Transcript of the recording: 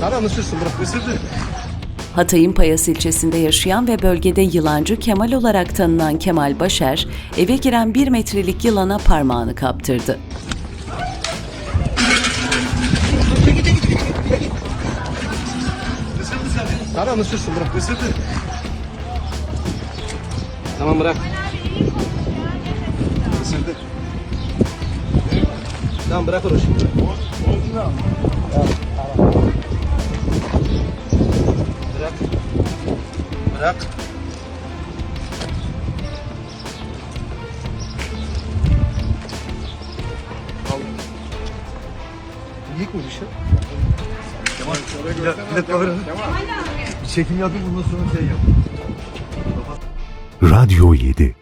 Tamam ısırsın bırak. Isırdı. Hatay'ın Payas ilçesinde yaşayan ve bölgede yılancı Kemal olarak tanınan Kemal Başer, eve giren bir metrelik yılana parmağını kaptırdı. Tamam ısırsın bırak. Isırdı. Tamam bırak. Isırdı. Tamam bırak onu şimdi. Bırak. Al. Yiyik mi bir şey? Çekim yapayım bundan sonra şey yap. Radyo 7